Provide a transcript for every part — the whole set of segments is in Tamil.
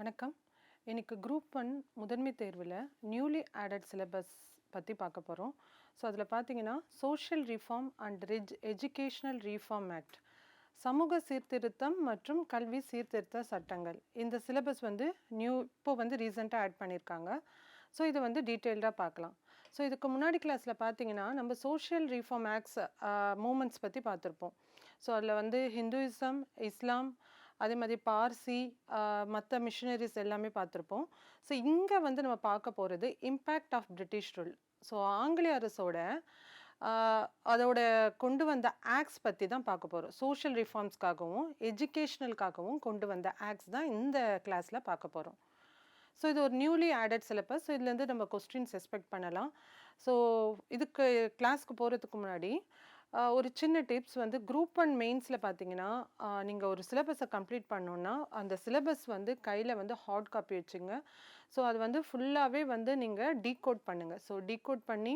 வணக்கம். இன்றைக்கி குரூப் ஒன் முதன்மை தேர்வில் நியூலி ஆடட் சிலபஸ் பற்றி பார்க்க போகிறோம் ஸோ அதில் பார்த்தீங்கன்னா சோஷியல் ரீஃபார்ம் அண்ட் ரிஜ் எஜுகேஷ்னல் ரீஃபார்ம் ஆக்ட் சமூக சீர்திருத்தம் மற்றும் கல்வி சீர்திருத்த சட்டங்கள். இந்த சிலபஸ் வந்து நியூ இப்போ வந்து ரீசெண்டாக ஆட் பண்ணியிருக்காங்க ஸோ இதை வந்து டீட்டெயில்டாக பார்க்கலாம். ஸோ இதுக்கு முன்னாடி கிளாஸில் பார்த்தீங்கன்னா நம்ம சோஷியல் ரீஃபார்ம் ஆக்ட்ஸ் மூமெண்ட்ஸ் பற்றி பார்த்துருப்போம். ஸோ அதில் வந்து ஹிந்துயிசம் இஸ்லாம் அதே மாதிரி பார்சி மற்ற மிஷினரிஸ் எல்லாமே பார்த்துருப்போம். ஸோ இங்கே வந்து நம்ம பார்க்க போகிறது impact of British rule so ஆங்கிலேய அரசோட அதோட கொண்டு வந்த ஆக்ட்ஸ் பற்றி தான் பார்க்க போகிறோம் சோஷியல் ரிஃபார்ம்ஸ்க்காகவும் எஜுகேஷ்னலுக்காகவும் கொண்டு வந்த ஆக்ட்ஸ் தான் இந்த கிளாஸில் பார்க்க போகிறோம் ஸோ இது ஒரு நியூலி ஆடட் சிலபஸ் ஸோ இதுலேருந்து நம்ம கொஸ்டின்ஸ் எக்ஸ்பெக்ட் பண்ணலாம். ஸோ இதுக்கு கிளாஸ்க்கு போகிறதுக்கு முன்னாடி ஒரு சின்ன டிப்ஸ் வந்து குரூப் ஒன் மெயின்ஸில் பார்த்தீங்கன்னா நீங்கள் ஒரு சிலபஸை கம்ப்ளீட் பண்ணோன்னா அந்த சிலபஸ் வந்து கையில் வந்து ஹார்ட் காப்பி வச்சுங்க. ஸோ அது வந்து ஃபுல்லாகவே வந்து நீங்கள் டீகோட் பண்ணுங்கள் ஸோ டீகோட் பண்ணி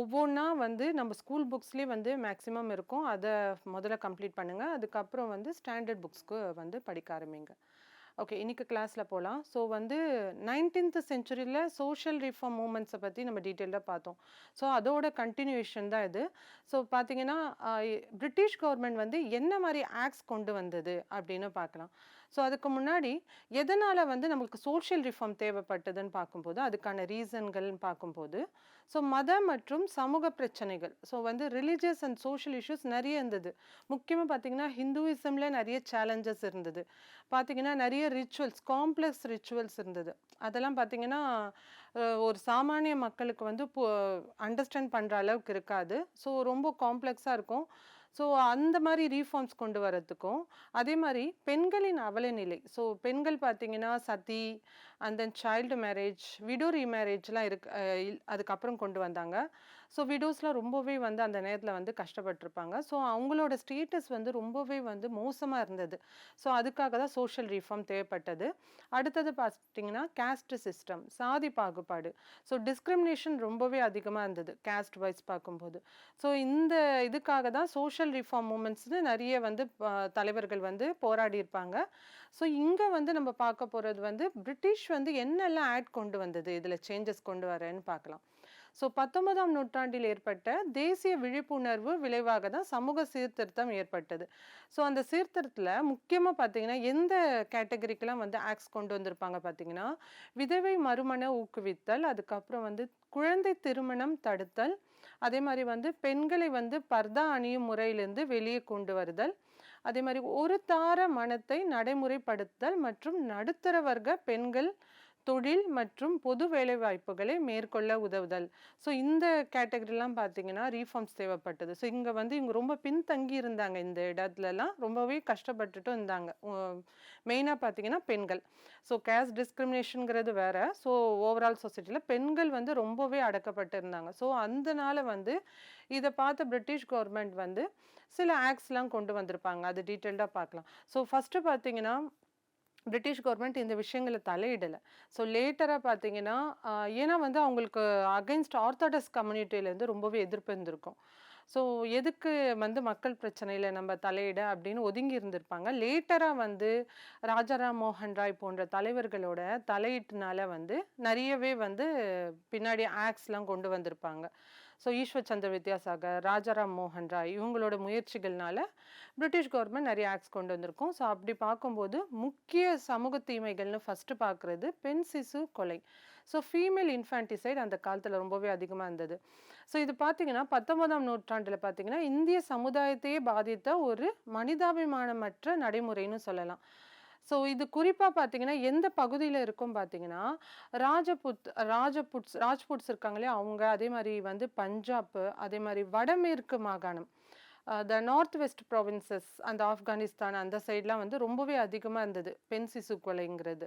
ஒவ்வொன்றா வந்து நம்ம ஸ்கூல் புக்ஸ்லேயே வந்து மேக்ஸிமம் இருக்கும். அதை முதல்ல கம்ப்ளீட் பண்ணுங்கள் அதுக்கப்புறம் வந்து ஸ்டாண்டர்ட் புக்ஸ்க்கு வந்து படிக்க ஆரம்பிங்க. ஓகே இன்னைக்கு கிளாஸில் போகலாம் ஸோ வந்து நைன்டீன்த் செஞ்சுரியில் சோஷியல் ரிஃபார்ம் மூமெண்ட்ஸை பற்றி நம்ம டீட்டெயிலாக பார்த்தோம். ஸோ அதோட கண்டினியூஷன் தான் இது. ஸோ பார்த்தீங்கன்னா பிரிட்டிஷ் கவர்மெண்ட் வந்து என்ன மாதிரி ஆக்ட்ஸ் கொண்டு வந்தது அப்படின்னு பார்க்கலாம். ஸோ அதுக்கு முன்னாடி எதனால் வந்து நம்மளுக்கு சோஷியல் ரிஃபார்ம் தேவைப்பட்டதுன்னு பார்க்கும்போது அதுக்கான ரீசன்கள்னு பார்க்கும்போது ஸோ மத மற்றும் சமூக பிரச்சனைகள் ஸோ வந்து ரிலீஜியஸ் அண்ட் சோஷியல் இஷ்யூஸ் நிறைய இருந்தது. முக்கியமாக பார்த்தீங்கன்னா ஹிந்துவிசமில் நிறைய சேலஞ்சஸ் இருந்தது. பார்த்தீங்கன்னா நிறைய ரிச்சுவல்ஸ் காம்ப்ளெக்ஸ் ரிச்சுவல்ஸ் இருந்தது. அதெல்லாம் பார்த்தீங்கன்னா ஒரு சாமானிய மக்களுக்கு வந்து அண்டர்ஸ்டாண்ட் பண்ணுற அளவுக்கு இருக்காது. ஸோ ரொம்ப காம்ப்ளெக்ஸாக இருக்கும். ஸோ அந்த மாதிரி ரீஃபார்ம்ஸ் கொண்டு வரதுக்கும் அதே மாதிரி பெண்களின் அவலநிலை. ஸோ பெண்கள் பார்த்தீங்கன்னா sati and then child marriage widow ரீமேரேஜ்லாம் இருக்கு அதுக்கப்புறம் கொண்டு வந்தாங்க. ஸோ விடோஸ்லாம் ரொம்பவே வந்து அந்த நேரத்தில் வந்து கஷ்டப்பட்டிருப்பாங்க. ஸோ அவங்களோட ஸ்டேட்டஸ் வந்து ரொம்பவே வந்து மோசமாக இருந்தது. ஸோ அதுக்காக தான் சோஷியல் ரீஃபார்ம் தேவைப்பட்டது. அடுத்தது பார்த்தீங்கன்னா கேஸ்ட் சிஸ்டம் சாதி பாகுபாடு. ஸோ டிஸ்கிரிமினேஷன் ரொம்பவே அதிகமாக இருந்தது கேஸ்ட் வைஸ் பார்க்கும்போது. ஸோ இந்த இதுக்காக தான் சோஷியல் ரிஃபார்ம் மூமெண்ட்ஸ்னு நிறைய வந்து தலைவர்கள் வந்து போராடி இருப்பாங்க ஸோ இங்கே வந்து நம்ம பார்க்க போகிறது வந்து பிரிட்டிஷ் வந்து என்னெல்லாம் ஆட் கொண்டு வந்தது? இதில் சேஞ்சஸ் கொண்டு வரேன்னு பார்க்கலாம். ஸோ பத்தொன்பதாம் நூற்றாண்டில் ஏற்பட்ட தேசிய விழிப்புணர்வு விளைவாக தான் சமூக சீர்திருத்தம் ஏற்பட்டது. ஸோ அந்த சீர்திருத்தத்தில் முக்கியமாக பார்த்தீங்கன்னா எந்த கேட்டகரிக்கெல்லாம் வந்து ஆக்ட்ஸ் கொண்டு வந்திருப்பாங்க பார்த்தீங்கன்னா விதவை மறுமண ஊக்குவித்தல் அதுக்கப்புறம் வந்து குழந்தை திருமணம் தடுத்தல் அதே மாதிரி வந்து பெண்களை வந்து பர்தா அணியும் முறையிலிருந்து வெளியே கொண்டு வருதல் அதே மாதிரி ஒரு தார மனத்தை நடைமுறைப்படுத்தல் மற்றும் நடுத்தர வர்க்க பெண்கள் தொழில் மற்றும் பொது வேலைவாய்ப்புகளை மேற்கொள்ள உதவுதல். ஸோ இந்த கேட்டகரிலாம் பார்த்தீங்கன்னா ரீஃபார்ம்ஸ் தேவைப்பட்டது. ஸோ இங்கே வந்து இவங்க ரொம்ப பின்தங்கி இருந்தாங்க. இந்த இடத்துலலாம் ரொம்பவே கஷ்டப்பட்டுட்டும் இருந்தாங்க. மெயினாக பார்த்தீங்கன்னா பெண்கள். ஸோ கேஸ்ட் டிஸ்கிரிமினேஷனுங்கிறது வேற. ஸோ ஓவரால் சொசைட்டியில் பெண்கள் வந்து ரொம்பவே அடக்கப்பட்டு இருந்தாங்க. ஸோ அதனால வந்து இதை பார்த்த பிரிட்டிஷ் கவர்மெண்ட் வந்து சில ஆக்ட்ஸ்லாம் கொண்டு வந்திருப்பாங்க. அது டீட்டெயில்டாக பார்க்கலாம் ஸோ ஃபஸ்ட்டு பார்த்தீங்கன்னா பிரிட்டிஷ் கவர்மெண்ட் இந்த விஷயங்களை தலையிடலை. ஸோ லேட்டராக பார்த்தீங்கன்னா ஏன்னா வந்து அவங்களுக்கு அகைன்ஸ்ட் ஆர்த்தடாக்ஸ் கம்யூனிட்டியிலேருந்து ரொம்பவே எதிர்ப்பு இருந்திருக்கும். ஸோ எதுக்கு வந்து மக்கள் பிரச்சனையில் நம்ம தலையிட அப்படின்னு ஒதுங்கி இருந்திருப்பாங்க. லேட்டராக வந்து ராஜாராம் மோகன் ராய் போன்ற தலைவர்களோட தலையீட்டுனால வந்து நிறையவே வந்து பின்னாடி ஆக்ட்ஸ்லாம் கொண்டு வந்திருப்பாங்க. ஸோ ஈஸ்வர் சந்திர வித்யாசாகர் ராஜாராம் மோகன் ராய் இவங்களோட முயற்சிகள்னால பிரிட்டிஷ் கவர்மெண்ட் நிறைய ஆக்ட்ஸ் கொண்டு வந்திருக்கும். ஸோ அப்படி பார்க்கும்போது முக்கிய சமூக தீமைகள்னு ஃபஸ்ட்டு பார்க்குறது பெண் சிசு கொலை. ஸோ ஃபீமேல் இன்ஃபான்டிசைட் அந்த காலத்தில் ரொம்பவே அதிகமாக இருந்தது. ஸோ இது பார்த்தீங்கன்னா பத்தொன்பதாம் நூற்றாண்டில் பார்த்திங்கன்னா இந்திய சமுதாயத்தையே பாதித்த ஒரு மனிதாபிமானமற்ற நடைமுறைன்னு சொல்லலாம். ஸோ இது குறிப்பாக பார்த்தீங்கன்னா எந்த பகுதியில் இருக்கும் பார்த்தீங்கன்னா ராஜபுத் ராஜபுட்ஸ் ராஜ்புட்ஸ் இருக்காங்களே அவங்க அதே மாதிரி வந்து பஞ்சாப் அதே மாதிரி வடமேற்கு மாகாணம். த நார்த் வெஸ்ட் ப்ராவின்சஸ் அந்த ஆப்கானிஸ்தான் அந்த சைட்லாம் வந்து ரொம்பவே அதிகமாக இருந்தது. பென்சிசு கொலைங்கிறது.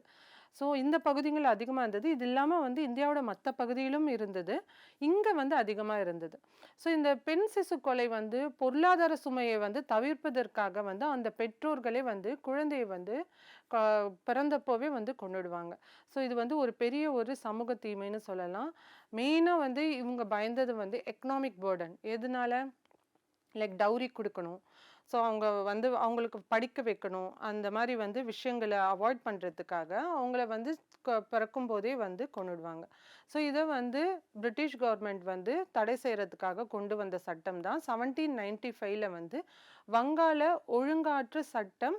ஸோ இந்த பகுதிகள் அதிகமாக இருந்தது. இது இல்லாமல் வந்து இந்தியாவோட மற்ற பகுதியிலும் இருந்தது. இங்கே வந்து அதிகமாக இருந்தது. ஸோ இந்த பெண் சிசு கொலை வந்து பொருளாதார சுமையை வந்து தவிர்ப்பதற்காக வந்து அந்த பெற்றோர்களே வந்து குழந்தையை வந்து க- பிறந்தப்போவே வந்து கொண்டுடுவாங்க. ஸோ இது வந்து ஒரு பெரிய ஒரு சமூக தீமைன்னு சொல்லலாம். மெயினாக வந்து இவங்க பயந்தது வந்து எக்கனாமிக் பேர்டன் எதனால? லைக் டவுரி கொடுக்கணும். ஸோ அவங்க வந்து அவங்களுக்கு படிக்க வைக்கணும். அந்த மாதிரி வந்து விஷயங்களை அவாய்ட் பண்ணுறதுக்காக அவங்கள வந்து க- பிறக்கும் போதே வந்து கொண்டுடுவாங்க. ஸோ இதை வந்து பிரிட்டிஷ் கவர்மெண்ட் வந்து தடை செய்கிறதுக்காக கொண்டு வந்த சட்டம் தான். செவன்டீன் நைன்டி ஃபைவ்ல வந்து வங்காள ஒழுங்காற்று சட்டம்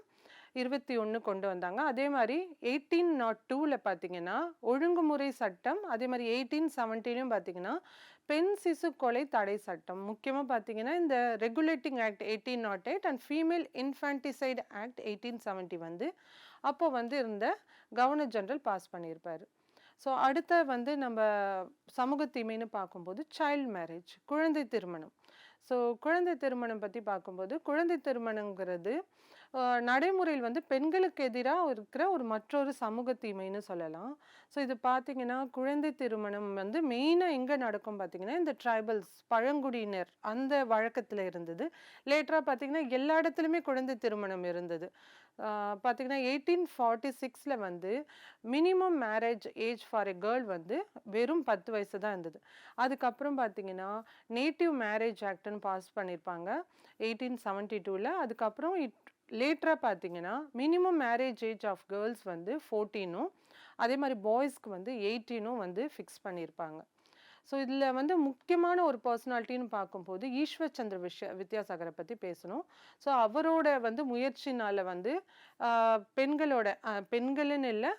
இருபத்தி ஒன்று கொண்டு வந்தாங்க. அதே மாதிரி எயிட்டீன் நாட் டூவில் பார்த்தீங்கன்னா ஒழுங்குமுறை சட்டம் அதே மாதிரி எயிட்டீன் செவன்டீனும் பார்த்தீங்கன்னா பெண் சிசு கொலை தடை சட்டம். முக்கியமாக பார்த்தீங்கன்னா இந்த regulating act eighteen naught eight and female infanticide act eighteen seventy வந்து அப்போ வந்து இருந்த கவர்னர் ஜென்ரல் பாஸ் பண்ணியிருப்பாரு. ஸோ அடுத்த வந்து நம்ம சமூக தீமைன்னு பார்க்கும்போது சைல்ட் மேரேஜ் குழந்தை திருமணம். ஸோ குழந்தை திருமணம் பற்றி பார்க்கும்போது குழந்தை திருமணங்கிறது நடைமுறையில் வந்து பெண்களுக்கு எதிராக இருக்கிற ஒரு மற்றொரு சமூக தீமைன்னு சொல்லலாம். ஸோ இது பார்த்தீங்கன்னா குழந்தை திருமணம் வந்து மெயினாக எங்கே நடக்கும் பார்த்தீங்கன்னா இந்த ட்ரைபல்ஸ் பழங்குடியினர் அந்த வழக்கத்தில் இருந்தது. லேட்டராக பார்த்தீங்கன்னா எல்லா இடத்துலையுமே குழந்தை திருமணம் இருந்தது. பார்த்திங்கன்னா எயிட்டீன் ஃபார்ட்டி சிக்ஸில் வந்து minimum marriage age for a girl வந்து வெறும் பத்து வயசு தான் இருந்தது. அதுக்கப்புறம் பார்த்தீங்கன்னா நேட்டிவ் மேரேஜ் ஆக்ட்னு பாஸ் பண்ணியிருப்பாங்க எயிட்டீன் செவன்ட்டி டூவில் அதுக்கப்புறம் இட் லேட்டராக பார்த்தீங்கன்னா minimum marriage age of girls வந்து ஃபோர்டீனும் அதே மாதிரி பாய்ஸ்க்கு வந்து எயிட்டீனும் வந்து ஃபிக்ஸ் பண்ணியிருப்பாங்க ஸோ இதில் வந்து முக்கியமான ஒரு பர்சனாலிட்டின்னு பார்க்கும்போது ஈஸ்வர் சந்திர விஷய வித்யாசாகரை பற்றி பேசணும். ஸோ அவரோட வந்து முயற்சினால் வந்து பெண்களோட பெண்களுன்னு இல்லை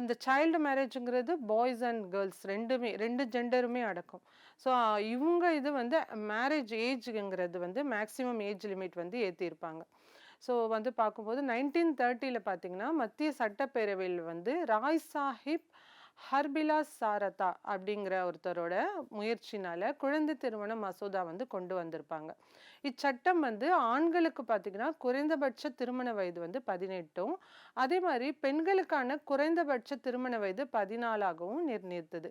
இந்த சைல்டு மேரேஜுங்கிறது பாய்ஸ் அண்ட் கேர்ள்ஸ் ரெண்டுமே ரெண்டு ஜெண்டருமே அடக்கும். ஸோ இவங்க இது வந்து மேரேஜ் ஏஜுங்கிறது வந்து மேக்ஸிமம் ஏஜ் லிமிட் வந்து ஏற்றிருப்பாங்க ஸோ வந்து பார்க்கும்போது நைன்டீன் தேர்ட்டியில் பார்த்தீங்கன்னா மத்திய சட்டப்பேரவையில் வந்து ராய் சாஹிப் ஹர்பிலாஸ் சாரதா அப்படிங்கிற ஒருத்தரோட முயற்சினால குழந்தை திருமண மசோதா வந்து கொண்டு வந்திருப்பாங்க. இச்சட்டம் வந்து ஆண்களுக்கு பார்த்தீங்கன்னா குறைந்தபட்ச திருமண வயது வந்து பதினெட்டும். அதே மாதிரி பெண்களுக்கான குறைந்தபட்ச திருமண வயது பதினாலாகவும் நிர்ணயித்தது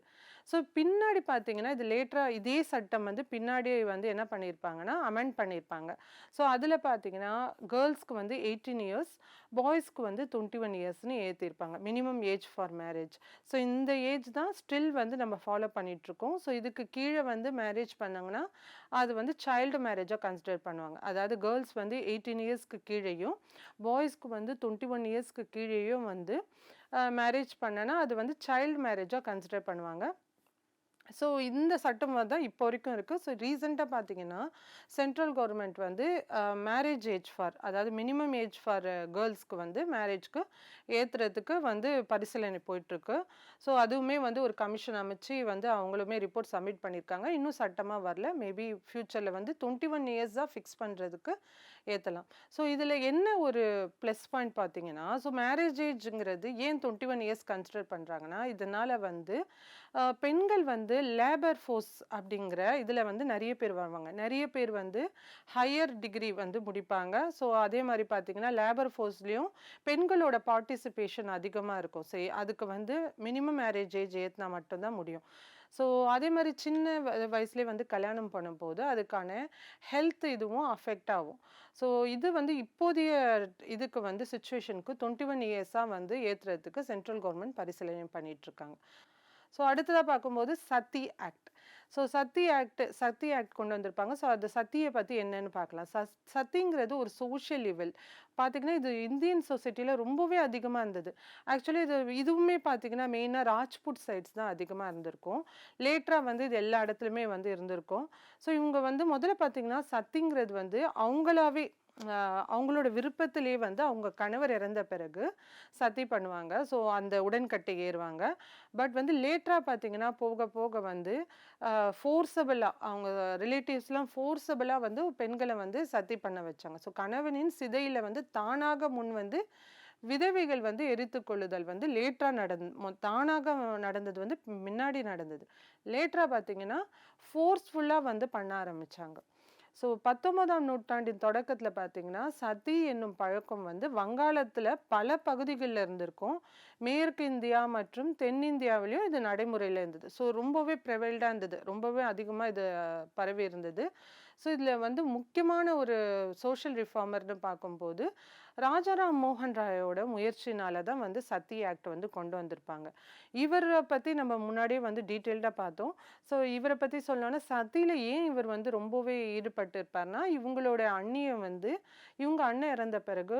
ஸோ பின்னாடி பார்த்தீங்கன்னா இது லேட்டராக இதே சட்டம் வந்து பின்னாடி வந்து என்ன பண்ணியிருப்பாங்கன்னா அமெண்ட் பண்ணியிருப்பாங்க ஸோ அதில் பார்த்தீங்கன்னா கேர்ள்ஸ்க்கு வந்து எயிட்டீன் இயர்ஸ் பாய்ஸ்க்கு வந்து டுவெண்ட்டி ஒன் இயர்ஸ்னு ஏற்றிருப்பாங்க minimum age for marriage so இந்த ஏஜ் தான் ஸ்டில் வந்து நம்ம ஃபாலோ பண்ணிகிட்ருக்கோம் ஸோ இதுக்கு கீழே வந்து மேரேஜ் பண்ணாங்கன்னா அது வந்து சைல்டு மேரேஜாக கன்சிடர் பண்ணுவாங்க. அதாவது கேர்ள்ஸ் வந்து எயிட்டீன் இயர்ஸ்க்கு கீழேயும் பாய்ஸ்க்கு வந்து டுவெண்ட்டி ஒன் இயர்ஸ்க்கு கீழேயும் வந்து மேரேஜ் பண்ணனா அது வந்து சைல்டு மேரேஜாக கன்சிடர் பண்ணுவாங்க. ஸோ இந்த சட்டம் தான் இப்போ வரைக்கும் இருக்குது ஸோ ரீசெண்டாக பார்த்தீங்கன்னா சென்ட்ரல் கவர்மெண்ட் வந்து மேரேஜ் ஏஜ் ஃபார் அதாவது மினிமம் ஏஜ் ஃபார் கேர்ள்ஸ்க்கு வந்து மேரேஜ்க்கு ஏற்றுறதுக்கு வந்து பரிசீலனை போயிட்டுருக்கு. ஸோ அதுவுமே வந்து ஒரு கமிஷன் அமைச்சு வந்து அவங்களுமே ரிப்போர்ட் சப்மிட் பண்ணியிருக்காங்க இன்னும் சட்டமாக வரல. மேபி ஃப்யூச்சரில் வந்து டுவெண்ட்டி ஒன் இயர்ஸாக ஃபிக்ஸ் பண்ணுறதுக்கு ஏற்றலாம் ஸோ இதில் என்ன ஒரு ப்ளஸ் பாயிண்ட் பார்த்தீங்கன்னா ஸோ மேரேஜ் ஏஜுங்கிறது ஏன் டுவெண்ட்டி ஒன் இயர்ஸ் கன்சிடர் பண்ணுறாங்கன்னா இதனால் வந்து பெண்கள் வந்து லேபர் ஃபோர்ஸ் அப்படிங்கிற இதில் வந்து நிறைய பேர் வருவாங்க. நிறைய பேர் வந்து ஹையர் டிகிரி வந்து முடிப்பாங்க. ஸோ அதே மாதிரி பார்த்தீங்கன்னா லேபர் ஃபோர்ஸ்லேயும் பெண்களோட பார்ட்டிசிபேஷன் அதிகமாக இருக்கும். சரி அதுக்கு வந்து மினிமம் மேரேஜ் ஏஜ் ஏற்றினா மட்டும்தான் முடியும். ஸோ அதே மாதிரி சின்ன வயசுலேயே வந்து கல்யாணம் பண்ணும்போது அதுக்கான ஹெல்த் இதுவும் அஃபெக்ட் ஆகும். ஸோ இது வந்து இப்போதைய இதுக்கு வந்து சுச்சுவேஷனுக்கு டுவெண்ட்டி ஒன் இயர்ஸாக வந்து ஏற்றுறதுக்கு சென்ட்ரல் கவர்மெண்ட் பரிசீலனை பண்ணிகிட்ருக்காங்க ஸோ அடுத்ததாக பார்க்கும்போது Sati act. So Sati act Sati act கொண்டு வந்திருப்பாங்க. ஸோ அந்த சத்தியை பற்றி என்னன்னு பார்க்கலாம். ச சத்திங்கிறது ஒரு சோஷியல் லெவல் பார்த்தீங்கன்னா இது இந்தியன் சொசைட்டியில் ரொம்பவே அதிகமாக இருந்தது. ஆக்சுவலி இது இதுவுமே பார்த்திங்கன்னா மெயினாக ராஜ்புட் சைட்ஸ் தான் அதிகமாக இருந்திருக்கும். லேட்டராக வந்து இது எல்லா இடத்துலையுமே வந்து இருந்திருக்கும். ஸோ இவங்க வந்து முதல்ல பார்த்தீங்கன்னா சத்திங்கிறது வந்து அவங்களாவே அவங்களோட விருப்பத்திலே வந்து அவங்க கணவர் இறந்த பிறகு சதி பண்ணுவாங்க. ஸோ அந்த உடன்கட்டை ஏறுவாங்க. பட் வந்து லேட்டராக பார்த்தீங்கன்னா போக போக வந்து ஃபோர்ஸபிளாக அவங்க ரிலேட்டிவ்ஸ்லாம் ஃபோர்ஸபிளாக வந்து பெண்களை வந்து சதி பண்ண வச்சாங்க. ஸோ கணவனின் சிதையில் வந்து தானாக முன் வந்து விதவைகள் வந்து எரித்து கொள்ளுதல் வந்து லேட்டராக நடந் தானாக நடந்தது வந்து முன்னாடி நடந்தது. லேட்டராக பார்த்தீங்கன்னா ஃபோர்ஸ்ஃபுல்லாக வந்து பண்ண ஆரம்பித்தாங்க ஸோ பத்தொன்பதாம் நூற்றாண்டின் தொடக்கத்தில் பார்த்தீங்கன்னா சதி என்னும் பழக்கம் வந்து வங்காளத்தில் பல பகுதிகளில் இருந்திருக்கும். மேற்கு இந்தியா மற்றும் தென்னிந்தியாவிலையும் இது நடைமுறையில் இருந்தது. ஸோ ரொம்பவே ப்ரெவல்டாக இருந்தது. ரொம்பவே அதிகமாக இது பரவி இருந்தது. ஸோ இதில் வந்து முக்கியமான ஒரு சோஷியல் ரிஃபார்மர்னு பார்க்கும்போது ராஜாராம் மோகன் ராயோட முயற்சினால தான் வந்து சத்தி ஆக்ட் வந்து கொண்டு வந்திருப்பாங்க. இவரை பற்றி நம்ம முன்னாடியே வந்து டீட்டெயில்டாக பார்த்தோம். ஸோ இவரை பற்றி சொல்லணும்னா சத்தியில் ஏன் இவர் வந்து ரொம்பவே ஈடுபட்டு இருப்பார்னா இவங்களோட அண்ணியை வந்து இவங்க அண்ணன் இறந்த பிறகு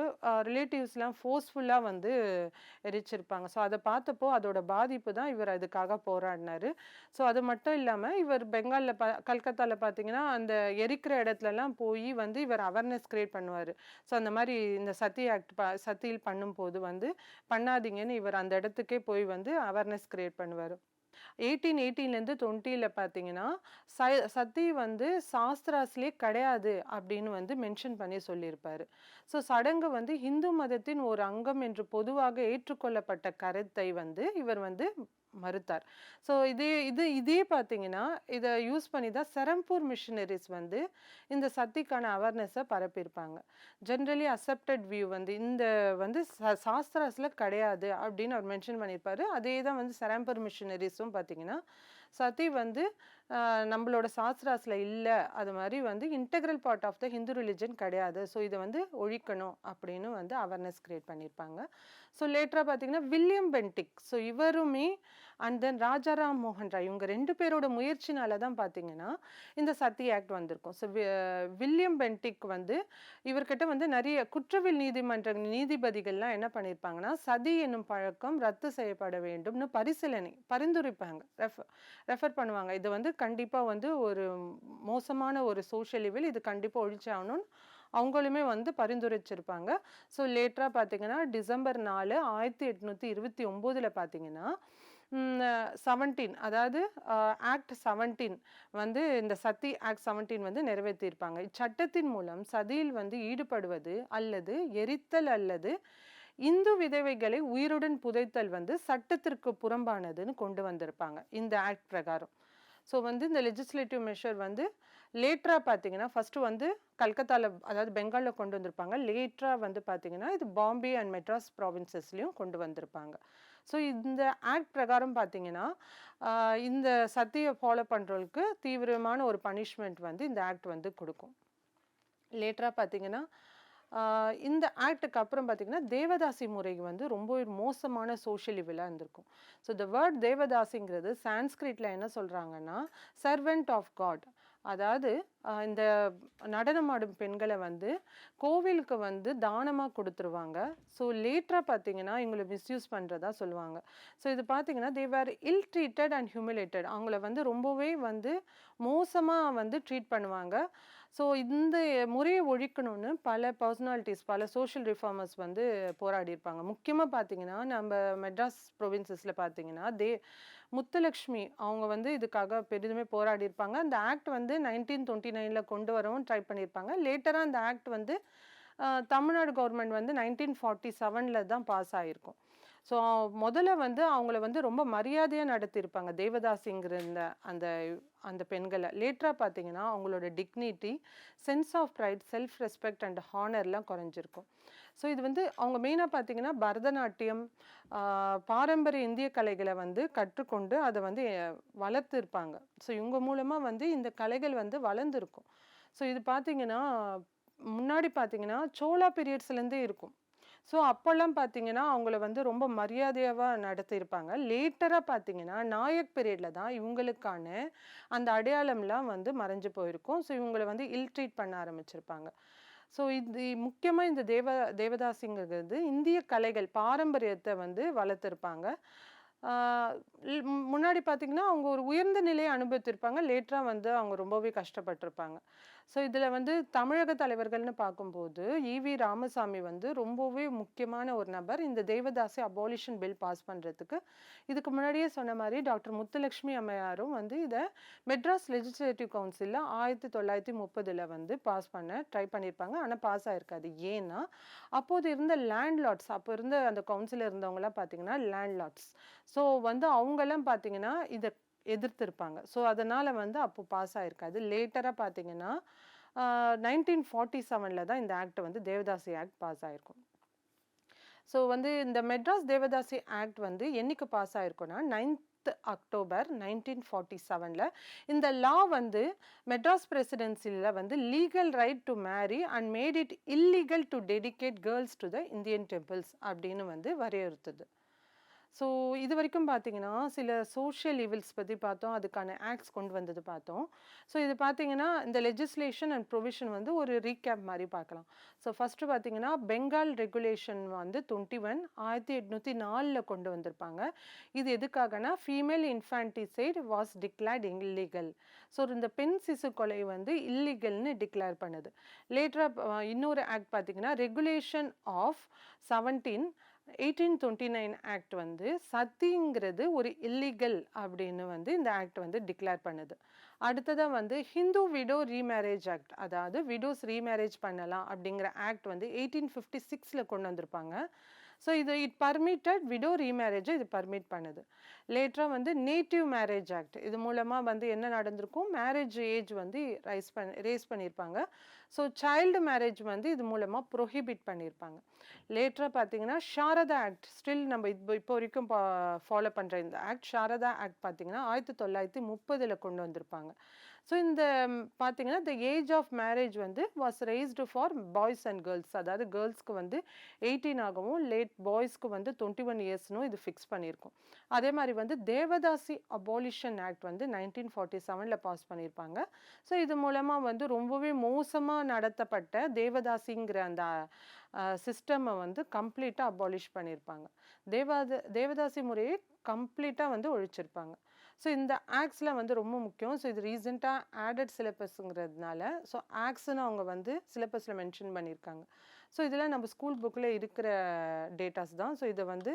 ரிலேட்டிவ்ஸ்லாம் ஃபோர்ஸ்ஃபுல்லாக வந்து எரிச்சிருப்பாங்க. ஸோ அதை பார்த்தப்போ அதோட பாதிப்பு தான் இவர் அதுக்காக போராடினார். ஸோ அது மட்டும் இல்லாமல் இவர் பெங்காலில் பா கல்கத்தாவில் பார்த்தீங்கன்னா அந்த எரிக்கிற இடத்துலலாம் போய் வந்து இவர் அவேர்னஸ் கிரியேட் பண்ணுவார். ஸோ அந்த மாதிரி இந்த சத்தி ஆக்ட் ப சத்தியில் பண்ணும்போது வந்து பண்ணாதீங்கன்னு இவர் அந்த இடத்துக்கே போய் வந்து அவேர்னஸ் கிரியேட் பண்ணுவார். எயிட்டீன் எயிட்டீன்லேருந்து டுவெண்ட்டியில் பார்த்தீங்கன்னா ச சத்தி வந்து சாஸ்திராஸ்லேயே கிடையாது அப்படின்னு வந்து மென்ஷன் பண்ணி சொல்லியிருப்பார். ஸோ சடங்கு வந்து இந்து மதத்தின் ஒரு அங்கம் என்று பொதுவாக ஏற்றுக்கொள்ளப்பட்ட கருத்தை வந்து இவர் வந்து மறுத்தார். ஸோ இதே இது இதே பார்த்தீங்கன்னா இதை யூஸ் பண்ணி தான் செரம்பூர் மிஷினரிஸ் வந்து இந்த சத்திக்கான அவேர்னஸை பரப்பியிருப்பாங்க. ஜென்ரலி அக்செப்டட் வியூ வந்து இந்த வந்து சாஸ்திராஸில் கிடையாது அப்படின்னு அவர் மென்ஷன் பண்ணியிருப்பாரு. அதே தான் வந்து செரம்பூர் மிஷினரிஸும் பார்த்தீங்கன்னா சதி வந்து நம்மளோட சாஸ்திராஸில் இல்லை. அது மாதிரி வந்து integral part of the Hindu religion கிடையாது. ஸோ இதை வந்து ஒழிக்கணும் அப்படின்னு வந்து அவேர்னஸ் கிரியேட் பண்ணியிருப்பாங்க. ஸோ லேட்டராக பார்த்தீங்கன்னா வில்லியம் பென்டிக் ஸோ இவருமே அண்ட் தென் ராஜாராம் மோகன் ராய் இவங்க ரெண்டு பேரோட முயற்சினால தான் பார்த்தீங்கன்னா இந்த சத்தி ஆக்ட் வந்திருக்கும். ஸோ வில்லியம் பென்டிக் வந்து இவர்கிட்ட வந்து நிறைய குற்றவியல் நீதிமன்ற நீதிபதிகள்லாம் என்ன பண்ணியிருப்பாங்கன்னா சதி என்னும் பழக்கம் ரத்து செய்யப்பட வேண்டும்னு பரிசீலனை பரிந்துரைப்பாங்க. ரெஃபர் ரெஃபர் பண்ணுவாங்க. இது வந்து கண்டிப்பாக வந்து ஒரு மோசமான ஒரு சோஷியல் இவில் இது கண்டிப்பாக ஒழிச்சாகணும்னு அவங்களுமே வந்து பரிந்துரைச்சிருப்பாங்க. ஸோ லேட்டராக பார்த்தீங்கன்னா டிசம்பர் நாலு ஆயிரத்தி எட்நூற்றி இருபத்தி ஒம்போதில் பார்த்தீங்கன்னா செவன்டீன் அதாவது ஆக்ட் செவன்டீன் வந்து இந்த சதி ஆக்ட் செவன்டீன் வந்து நிறைவேற்றியிருப்பாங்க. இச்சட்டத்தின் மூலம் சதியில் வந்து ஈடுபடுவது அல்லது எரித்தல் அல்லது இந்து விதவைகளை உயிருடன் புதைத்தல் வந்து சட்டத்திற்கு புறம்பானதுன்னு கொண்டு வந்திருப்பாங்க இந்த ஆக்ட் பிரகாரம். ஸோ வந்து இந்த லெஜிஸ்லேட்டிவ் மெஷர் வந்து லேட்டராக பார்த்தீங்கன்னா ஃபஸ்ட்டு வந்து கல்கத்தாவில் அதாவது பெங்காலில் கொண்டு வந்திருப்பாங்க. லேட்டராக வந்து பார்த்தீங்கன்னா இது பாம்பே அண்ட் மெட்ராஸ் ப்ராவின்சஸ்லேயும் கொண்டு வந்திருப்பாங்க. ஸோ இந்த ஆக்ட் பிரகாரம் பார்த்தீங்கன்னா இந்த சத்தியை ஃபாலோ பண்ணுறவங்களுக்கு தீவிரமான ஒரு பனிஷ்மெண்ட் வந்து இந்த ஆக்ட் வந்து கொடுக்கும். லேட்டராக பார்த்தீங்கன்னா இந்த ஆக்டுக்கு அப்புறம் பார்த்தீங்கன்னா தேவதாசி முறை வந்து ரொம்ப மோசமான சோஷியல் இவெல்லாம் இருந்திருக்கும். ஸோ த வேர்ட் தேவதாசிங்கிறது சான்ஸ்கிரிட்டில் என்ன சொல்கிறாங்கன்னா சர்வெண்ட் ஆஃப் காட் அதாவது இந்த நடனமாடும் பெண்களை வந்து கோவிலுக்கு வந்து தானமாக கொடுத்துருவாங்க. ஸோ லேட்டராக பார்த்தீங்கன்னா இவங்களை மிஸ்யூஸ் பண்ணுறதா சொல்லுவாங்க. ஸோ இது பார்த்தீங்கன்னா தே வேர் இல் ட்ரீட்டட் அண்ட் ஹியூமிலேட்டட் அவங்கள வந்து ரொம்பவே வந்து மோசமாக வந்து ட்ரீட் பண்ணுவாங்க. ஸோ இந்த முறையை ஒழிக்கணும்னு பல பர்சனாலிட்டிஸ் பல சோஷியல் ரிஃபார்மர்ஸ் வந்து போராடி இருப்பாங்க முக்கியமாக பார்த்தீங்கன்னா நம்ம மெட்ராஸ் ப்ரொவின்சஸில் பார்த்தீங்கன்னா தே முத்துலக்ஷ்மி அவங்க வந்து இதுக்காக பெரிதுமே போராடி இருப்பாங்க அந்த ஆக்ட் வந்து நைன்டீன் டுவெண்ட்டி நைனில் கொண்டு வரவும் ட்ரை பண்ணியிருப்பாங்க. லேட்டராக அந்த ஆக்ட் வந்து தமிழ்நாடு கவர்மெண்ட் வந்து நைன்டீன் ஃபார்ட்டி செவனில் தான் பாஸ் ஆகிருக்கும் ஸோ முதல்ல வந்து அவங்கள வந்து ரொம்ப மரியாதையாக நடத்தியிருப்பாங்க. தேவதாசிங்கிற இந்த அந்த அந்த பெண்களை. லேட்டராக பார்த்தீங்கன்னா அவங்களோட dignity sense of pride self respect and ஹானர்லாம் குறைஞ்சிருக்கும். ஸோ இது வந்து அவங்க மெயினாக பார்த்தீங்கன்னா பரதநாட்டியம் பாரம்பரிய இந்திய கலைகளை வந்து கற்றுக்கொண்டு அதை வந்து வளர்த்துருப்பாங்க. ஸோ இவங்க மூலமாக வந்து இந்த கலைகள் வந்து வளர்ந்துருக்கும். ஸோ இது பார்த்தீங்கன்னா முன்னாடி பார்த்தீங்கன்னா சோழா பீரியட்ஸ்லேருந்தே இருக்கும். ஸோ அப்போல்லாம் பார்த்தீங்கன்னா அவங்கள வந்து ரொம்ப மரியாதையாக நடத்தியிருப்பாங்க. லேட்டராக பார்த்தீங்கன்னா நாயக் பீரியடில் தான் இவங்களுக்கான அந்த அடையாளம்லாம் வந்து மறைஞ்சு போயிருக்கும். ஸோ இவங்களை வந்து இல்ட்ரீட் பண்ண ஆரம்பிச்சிருப்பாங்க. ஸோ இது முக்கியமாக இந்த தேவ தேவதாசிங்கிறது இந்திய கலைகள் பாரம்பரியத்தை வந்து வளர்த்துருப்பாங்க. முன்னாடி பார்த்திங்கன்னா அவங்க ஒரு உயர்ந்த நிலையை அனுபவித்திருப்பாங்க. லேட்டராக வந்து அவங்க ரொம்பவே கஷ்டப்பட்டிருப்பாங்க. ஸோ இதில் வந்து தமிழக தலைவர்கள்னு பார்க்கும்போது ஈவி ராமசாமி வந்து ரொம்பவே முக்கியமான ஒரு நபர். இந்த தேவதாசி அபாலிஷன் பில் பாஸ் பண்ணுறதுக்கு இதுக்கு முன்னாடியே சொன்ன மாதிரி டாக்டர் முத்துலட்சுமி அம்மையாரும் வந்து இதை மெட்ராஸ் லெஜிஸ்லேட்டிவ் கவுன்சிலில் ஆயிரத்தி தொள்ளாயிரத்தி முப்பதில் வந்து பாஸ் பண்ண ட்ரை பண்ணியிருப்பாங்க ஆனால் பாஸ் ஆகிருக்காது ஏன்னா அப்போது இருந்த லேண்ட் லாட்ஸ் அப்போ இருந்த அந்த கவுன்சிலில் இருந்தவங்களாம் பார்த்தீங்கன்னா லேண்ட் லாட்ஸ் ஸோ வந்து அவங்கெல்லாம் பார்த்தீங்கன்னா இதை எதிர்த்திருப்பாங்க. ஸோ அதனால் வந்து அப்போ பாஸ் ஆகிருக்காது லேட்டராக பார்த்தீங்கன்னா நைன்டீன் ஃபார்ட்டி செவனில் தான் இந்த ஆக்ட் வந்து தேவதாசி ஆக்ட் பாஸ் ஆகிருக்கும் ஸோ வந்து இந்த மெட்ராஸ் தேவதாசி ஆக்ட் வந்து என்னைக்கு பாஸ் ஆகிருக்குன்னா நைன்த் அக்டோபர் நைன்டீன் ஃபார்ட்டி செவனில் இந்த லா வந்து மெட்ராஸ் பிரசிடென்சியில் வந்து legal right to marry and made it illegal to dedicate girls to the Indian temples அப்படின்னு வந்து வரையறுத்தது. ஸோ இது வரைக்கும் பார்த்தீங்கன்னா சில சோஷியல் ஈவில்ஸ் பற்றி பார்த்தோம். அதுக்கான ஆக்ட்ஸ் கொண்டு வந்தது பார்த்தோம். ஸோ இது பார்த்தீங்கன்னா இந்த லெஜிஸ்லேஷன் அண்ட் ப்ரொவிஷன் வந்து ஒரு ரீகேப் மாதிரி பார்க்கலாம். ஸோ ஃபஸ்ட்டு பார்த்தீங்கன்னா பெங்கால் ரெகுலேஷன் வந்து டுவெண்ட்டி ஒன் ஆயிரத்தி எட்நூற்றி நாலில் கொண்டு வந்திருப்பாங்க. இது எதுக்காகனா female infanticide was declared illegal so இந்த பெண் சிசு கொலை வந்து இல்லீகல்னு டிக்ளேர் பண்ணுது. லேட்டராக இன்னொரு ஆக்ட் பார்த்தீங்கன்னா regulation of seventeen eighteen twenty nine act வந்து சத்திங்கிறது ஒரு இல்லீகல் அப்படின்னு வந்து இந்த ஆக்ட் வந்து டிக்ளேர் பண்ணுது. அடுத்ததாக வந்து ஹிந்து விடோ ரீமேரேஜ் ஆக்ட் அதாவது விடோஸ் ரீமேரேஜ் பண்ணலாம் அப்படிங்கிற ஆக்ட் வந்து எயிட்டீன் ஃபிஃப்டி சிக்ஸில் கொண்டு வந்திருப்பாங்க. ஸோ இது இட் பர்மிட்டட் விடோ ரீமேரேஜை இது பர்மிட் பண்ணுது. லேட்டராக வந்து நேட்டிவ் மேரேஜ் ஆக்ட் இது மூலமாக வந்து என்ன நடந்திருக்கும்? மேரேஜ் ஏஜ் வந்து ரைஸ் பண் ரேஸ் பண்ணியிருப்பாங்க ஸோ சைல்டு மேரேஜ் வந்து இது மூலமாக ப்ரொஹிபிட் பண்ணியிருப்பாங்க லேட்டராக பார்த்தீங்கன்னா ஷாரதா ஆக்ட் ஸ்டில் நம்ம இப்போ இப்போ வரைக்கும் ஃபாலோ பண்ணுற இந்த ஆக்ட் ஷாரதா ஆக்ட் பார்த்தீங்கன்னா ஆயிரத்தி தொள்ளாயிரத்தி முப்பதில் கொண்டு வந்திருப்பாங்க. ஸோ இந்த பார்த்தீங்கன்னா த ஏஜ் ஆஃப் மேரேஜ் வந்து was raised for boys and girls அதாவது கேர்ள்ஸ்க்கு வந்து எயிட்டீன் ஆகவும் லேட் பாய்ஸ்க்கு வந்து டுவெண்ட்டி ஒன் இயர்ஸ்னும் இது ஃபிக்ஸ் பண்ணியிருக்கோம். அதே மாதிரி வந்து தேவதாசி அபாலிஷன் ஆக்ட் வந்து நைன்டீன் ஃபார்ட்டி செவனில் பாஸ் பண்ணியிருப்பாங்க. ஸோ இது மூலமாக வந்து ரொம்பவே மோசமாக நடத்தப்பட்ட தேவதாசிங்கிற அந்த சிஸ்டமை வந்து கம்ப்ளீட்டாக அபாலிஷ் பண்ணியிருப்பாங்க தேவாத தேவதாசி முறையை கம்ப்ளீட்டாக வந்து ஒழிச்சிருப்பாங்க. ஸோ இந்த ஆக்ஸில் வந்து ரொம்ப முக்கியம். ஸோ இது ரீசெண்டாக ஆடட் சிலபஸ்ங்கிறதுனால ஸோ ஆக்ஸ்னு அவங்க வந்து சிலபஸில் மென்ஷன் பண்ணியிருக்காங்க ஸோ இதெல்லாம் நம்ம ஸ்கூல் புக்கில் இருக்கிற டேட்டாஸ் தான். ஸோ இதை வந்து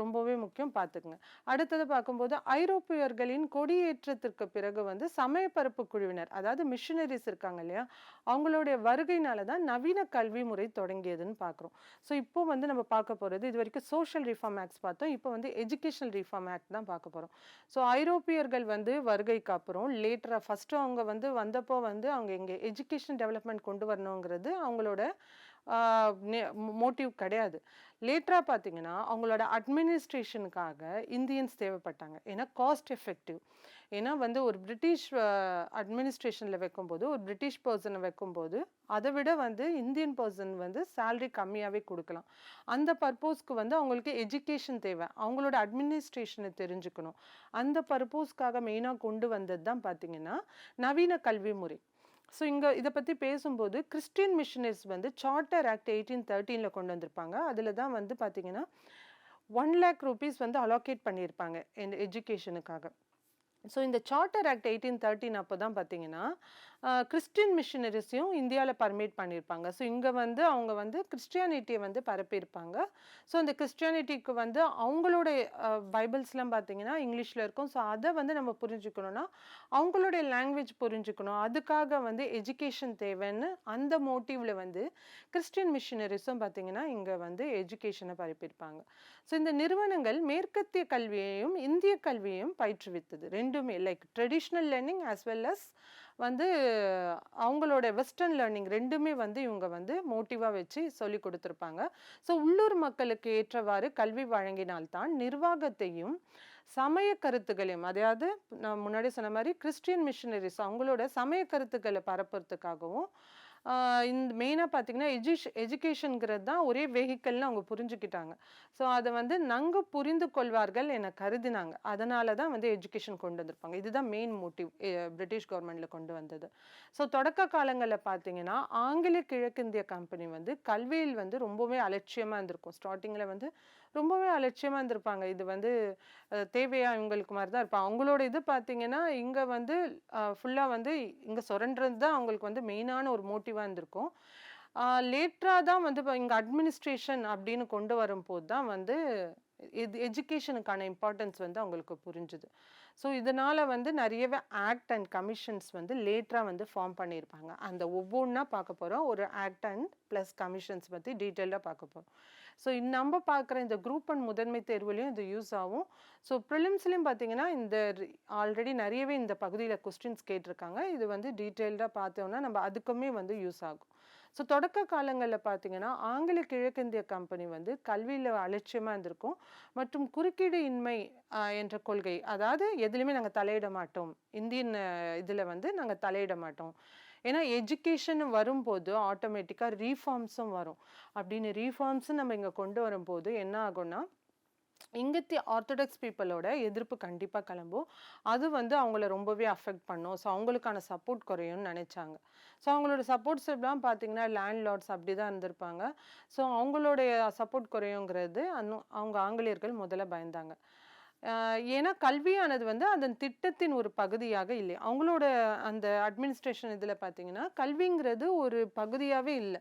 ரொம்பவே முக்கியம் பார்த்துக்குங்க. அடுத்தது பார்க்கும்போது ஐரோப்பியர்களின் கொடியேற்றத்திற்கு பிறகு வந்து சமயப்பரப்பு குழுவினர் அதாவது மிஷினரிஸ் இருக்காங்க இல்லையா? அவங்களுடைய வருகையினால தான் நவீன கல்வி முறை தொடங்கியதுன்னு பார்க்குறோம். ஸோ இப்போ வந்து நம்ம பார்க்க போகிறது இது வரைக்கும் சோஷியல் ரிஃபார்ம் ஆக்ட்ஸ் பார்த்தோம். இப்போ வந்து எஜுகேஷனல் ரிஃபார்ம் ஆக்ட் தான் பார்க்க போகிறோம் ஸோ ஐரோப்பியர்கள் வந்து வருகைக்கு அப்புறம் லேட்டராக ஃபஸ்ட்டு அவங்க வந்து வந்தப்போ வந்து அவங்க இங்கே எஜுகேஷன் டெவலப்மெண்ட் கொண்டு வரணுங்கிறது அவங்களோட மோட்டிவ் கிடையாது. லேட்டராக பார்த்தீங்கன்னா அவங்களோட அட்மினிஸ்ட்ரேஷனுக்காக இந்தியன்ஸ் தேவைப்பட்டாங்க. ஏன்னா காஸ்ட் எஃபெக்டிவ் ஏன்னா வந்து ஒரு பிரிட்டிஷ் அட்மினிஸ்ட்ரேஷனில் வைக்கும்போது ஒரு பிரிட்டிஷ் பர்சனை வைக்கும்போது அதை விட வந்து இந்தியன் பர்சன் வந்து சேல்ரி கம்மியாகவே கொடுக்கலாம். அந்த பர்போஸ்க்கு வந்து அவங்களுக்கு எஜுகேஷன் தேவை. அவங்களோட அட்மினிஸ்ட்ரேஷனை தெரிஞ்சுக்கணும். அந்த பர்போஸ்க்காக மெயினாக கொண்டு வந்தது தான் பார்த்தீங்கன்னா நவீன கல்வி முறை ஸோ இங்கே இதை பற்றி பேசும்போது கிறிஸ்டின் மிஷனரிஸ் வந்து சார்ட்டர் ஆக்ட் எயிட்டீன் தேர்ட்டீனில் கொண்டு வந்திருப்பாங்க. அதில் தான் வந்து பார்த்தீங்கன்னா ஒன் லேக் ருபீஸ் வந்து அலோகேட் பண்ணியிருப்பாங்க இந்த எஜுகேஷனுக்காக ஸோ இந்த சார்ட்டர் ஆக்ட் எயிட்டீன் தேர்ட்டின் அப்போ தான் பார்த்தீங்கன்னா கிறிஸ்டின் மிஷினரிஸையும் இந்தியாவில் பர்மிட் பண்ணியிருப்பாங்க ஸோ இங்கே வந்து அவங்க வந்து கிறிஸ்டியானிட்டியை வந்து பரப்பியிருப்பாங்க. ஸோ அந்த கிறிஸ்டியானிட்டிக்கு வந்து அவங்களோட பைபிள்ஸ்லாம் பார்த்தீங்கன்னா இங்கிலீஷில் இருக்கும். ஸோ அதை வந்து நம்ம புரிஞ்சுக்கணுன்னா அவங்களுடைய லாங்குவேஜ் புரிஞ்சுக்கணும். அதுக்காக வந்து எஜுகேஷன் தேவைன்னு அந்த மோட்டிவில் வந்து கிறிஸ்டியன் மிஷினரிஸும் பார்த்தீங்கன்னா இங்கே வந்து எஜுகேஷனை பரப்பியிருப்பாங்க. ஸோ இந்த நிறுவனங்கள் மேற்கத்திய கல்வியையும் இந்திய கல்வியையும் பயிற்றுவித்தது. ரெண்டுமே like traditional learning as well as வந்து அவங்களோட வெஸ்டர்ன் லேர்னிங் ரெண்டுமே வந்து இவங்க வந்து மோட்டிவாக வச்சு சொல்லி கொடுத்துருப்பாங்க. ஸோ உள்ளூர் மக்களுக்கு ஏற்றவாறு கல்வி வழங்கினால்தான் நிர்வாகத்தையும் சமய கருத்துக்களையும் அதாவது நான் முன்னாடி சொன்ன மாதிரி கிறிஸ்டியன் மிஷினரிஸ் அவங்களோட சமய கருத்துக்களை பரப்புறதுக்காகவும் இந்த மெயினாக பார்த்தீங்கன்னா எஜுஷ் எஜுகேஷனுங்கிறது தான் ஒரே வெஹிக்கல்னு அவங்க புரிஞ்சுக்கிட்டாங்க. ஸோ அதை வந்து நன்கு புரிந்து கொள்வார்கள் என கருதினாங்க. அதனால தான் வந்து எஜுகேஷன் கொண்டு வந்திருப்பாங்க. இதுதான் மெயின் மோட்டிவ் பிரிட்டிஷ் கவர்மெண்ட்டில் கொண்டு வந்தது. ஸோ தொடக்க காலங்களில் பார்த்தீங்கன்னா ஆங்கில கிழக்கிந்திய கம்பெனி வந்து கல்வியில் வந்து ரொம்பவே அலட்சியமாக இருந்திருக்கும். ஸ்டார்டிங்கில் வந்து ரொம்பவே அலட்சியமாக இருந்திருப்பாங்க. இது வந்து தேவையா இவங்களுக்கு மாதிரி தான் இருப்பாங்க அவங்களோட இது பார்த்தீங்கன்னா இங்கே வந்து ஃபுல்லாக வந்து இங்கே சுரண்டுறது தான் அவங்களுக்கு வந்து மெயினான ஒரு மோட்டிவாக இருந்திருக்கும். லேட்டராக தான் வந்து இப்போ இங்கே அட்மினிஸ்ட்ரேஷன் அப்படின்னு கொண்டு வரும்போது தான் வந்து இது எஜுகேஷனுக்கான இம்பார்ட்டன்ஸ் வந்து அவங்களுக்கு புரிஞ்சுது. ஸோ இதனால் வந்து நிறையவே ஆக்ட் அண்ட் கமிஷன்ஸ் வந்து லேட்டராக வந்து ஃபார்ம் பண்ணியிருப்பாங்க. அந்த ஒவ்வொன்றா பார்க்க போகிறோம் ஒரு ஆக்ட் அண்ட் ப்ளஸ் கமிஷன்ஸ் பற்றி டீட்டெயிலாக பார்க்க போகிறோம் ஸோ நம்ம பார்க்குற இந்த குரூப் அண்ட் முதன்மை தேர்வுலையும் இது யூஸ் ஆகும். ஸோ ப்ரிலிம்ஸ்லையும் பார்த்தீங்கன்னா இந்த ஆல்ரெடி நிறையவே இந்த பகுதியில் கொஸ்டின்ஸ் கேட்டிருக்காங்க. இது வந்து டீட்டெயில்டாக பார்த்தோம்னா நம்ம அதுக்குமே வந்து யூஸ் ஆகும். ஸோ தொடக்க காலங்களில் பார்த்தீங்கன்னா ஆங்கில கிழக்கிந்திய கம்பெனி வந்து கல்வியில் அலட்சியமாக இருந்திருக்கும். மற்றும் குறுக்கீடு இன்மை என்ற கொள்கை அதாவது எதுலையுமே நாங்கள் தலையிட மாட்டோம். இந்தியன் இதில் வந்து நாங்கள் தலையிட மாட்டோம். ஏன்னா எஜுகேஷன் வரும்போது ஆட்டோமேட்டிக்காக ரீஃபார்ம்ஸும் வரும். அப்படின்னு ரீஃபார்ம்ஸும் நம்ம இங்கே கொண்டு வரும்போது என்ன ஆகும்னா இங்கத்தி ஆர்த்தடாக்ஸ் பீப்புளோட எதிர்ப்பு கண்டிப்பாக கிளம்பும். அது வந்து அவங்கள ரொம்பவே அஃபெக்ட் பண்ணும். ஸோ அவங்களுக்கான சப்போர்ட் குறையும்னு நினச்சாங்க. ஸோ அவங்களோட சப்போர்ட்ஸ் எல்லாம் பார்த்தீங்கன்னா லேண்ட்லார்ட்ஸ் அப்படி தான் இருந்திருப்பாங்க. ஸோ அவங்களுடைய சப்போர்ட் குறையுங்கிறது அன்னு அவங்க ஆங்கிலேயர்கள் முதல்ல பயந்தாங்க. ஏன்னா கல்வியானது வந்து அதன் திட்டத்தின் ஒரு பகுதியாக இல்லை. அவங்களோட அந்த அட்மினிஸ்ட்ரேஷன் இதில் பார்த்தீங்கன்னா கல்விங்கிறது ஒரு பகுதியாகவே இல்லை.